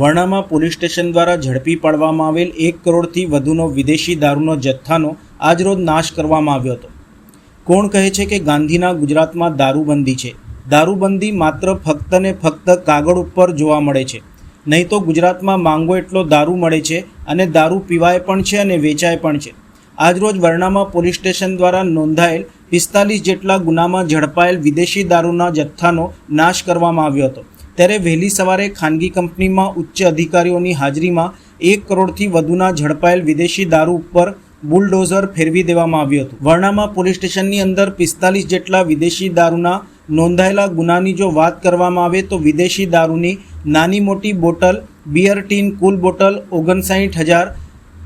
વર્ણામાં police station દ્વારા ઝડપી પાડવામાં આવેલ એક કરોડથી વધુનો વિદેશી દારૂનો જથ્થાનો આજરોજ નાશ કરવામાં આવ્યો હતો. કોણ કહે છે કે ગાંધીના ગુજરાતમાં દારૂબંધી છે? દારૂબંધી માત્ર ફક્ત ને ફક્ત કાગળ ઉપર જોવા મળે છે. નહીં તો ગુજરાતમાં માંગો એટલો દારૂ મળે છે અને દારૂ પીવાય પણ છે અને વેચાય પણ છે. આજરોજ વર્ણામાં પોલીસ સ્ટેશન દ્વારા નોંધાયેલ પિસ્તાલીસ જેટલા ગુનામાં ઝડપાયેલ વિદેશી દારૂના જથ્થાનો નાશ કરવામાં આવ્યો હતો. ત્યારે વહેલી સવારે ખાનગી કંપનીમાં ઉચ્ચ અધિકારીઓની હાજરીમાં એક કરોડથી વધુના ઝડપાયેલ વિદેશી દારૂ ઉપર બુલડોઝર ફેરવી દેવામાં આવ્યું હતું. વર્ણામાં પોલીસ સ્ટેશનની અંદર પિસ્તાલીસ જેટલા વિદેશી દારૂના નોંધાયેલા ગુનાની જો વાત કરવામાં આવે તો વિદેશી દારૂની નાની મોટી બોટલ, બિયર ટીન કુલ બોટલ ઓગણસાઠ હજાર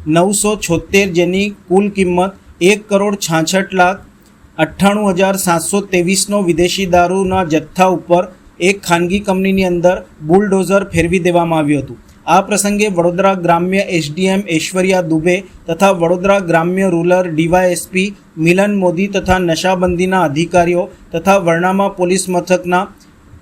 નવસો છોતેર જેની કુલ કિંમત એક કરોડ છાછઠ લાખ અઠ્ઠાણું હજાર સાતસો ત્રેવીસનો વિદેશી દારૂના જથ્થા ઉપર એક ખાનગી કંપનીની અંદર બુલડોઝર ફેરવી દેવામાં આવ્યું હતું. આ પ્રસંગે વડોદરા ગ્રામ્ય એસડીએમ ઐશ્વર્યા દુબે તથા વડોદરા ગ્રામ્ય રૂરલ ડીવાયએસપી મિલન મોદી તથા નશાબંધીના અધિકારીઓ તથા વર્ણામા પોલીસ મથકના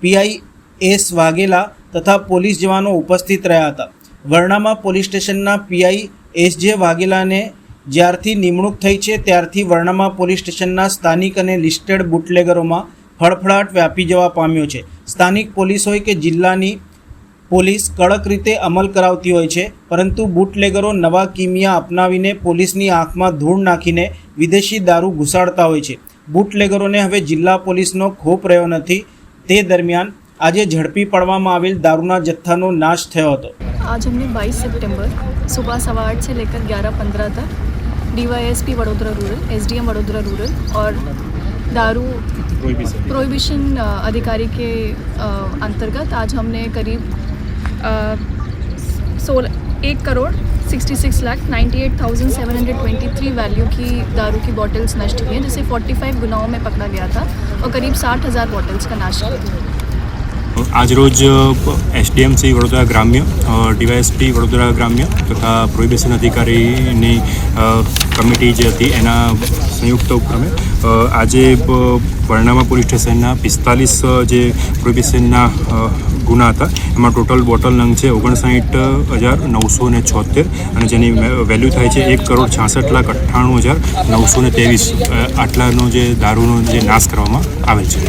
પીઆઈ એસ વાઘેલા તથા પોલીસ જવાનો ઉપસ્થિત રહ્યા હતા. વર્ણામા પોલીસ સ્ટેશનના પીઆઈ એસ જે વાઘેલાને જ્યારથી નિમણૂક થઈ છે, ત્યારથી વર્ણામા પોલીસ સ્ટેશનના સ્થાનિક અને લિસ્ટેડ બુટલેગરોમાં ફળફળાટ વ્યાપી જવા પામ્યો છે. સ્થાનિક પોલીસ હોય કે જિલ્લાની પોલીસ કડક રીતે અમલ કરાવતી હોય છે, પરંતુ બુટલેગરો નવા કિમિયા અપનાવીને પોલીસની આંખમાં ધૂળ નાખીને વિદેશી દારૂ ઘુસાડતા હોય છે. બુટલેગરોને હવે જિલ્લા પોલીસનો ખોપ રહ્યો નથી. તે દરમિયાન આજે ઝડપી પાડવામાં આવેલ દારૂના જથ્થાનો નાશ થયો હતો. આજ અમને બાવીસ સપ્ટેમ્બર સુબહ સવા આઠ સે લેકર ગ્યારહ પંદર તક DYSP Vadodara rural, SDM Vadodara rural और दारू प्रोहिबिशन अधिकारी के अंतर्गत आज हमने करीब सोलह एक crore sixty six lakh ninety eight thousand seven hundred twenty three value की दारू की बॉटल्स नष्ट की हैं जिसे फोर्टी फाइव गुनाहों में पकड़ा गया था और करीब साठ हज़ार बॉटल्स का नाश किया આજરોજ એસડીએમસી વડોદરા ગ્રામ્ય ડીવાયએસપી વડોદરા ગ્રામ્ય તથા પ્રોહિબિશન અધિકારીની કમિટી જે હતી એના સંયુક્ત ઉપક્રમે આજે વર્ણામા પોલીસ સ્ટેશનના પિસ્તાલીસ જે પ્રોહિબિશનના ગુના હતા, એમાં ટોટલ બોટલ નંગ છે ઓગણસાઠ હજાર નવસો ને છોતેર અને જેની વેલ્યુ થાય છે એક કરોડ છાસઠ લાખ અઠ્ઠાણું હજાર નવસો ને ત્રેવીસ આટલાનો જે દારૂનો જે નાશ કરવામાં આવેલ છે.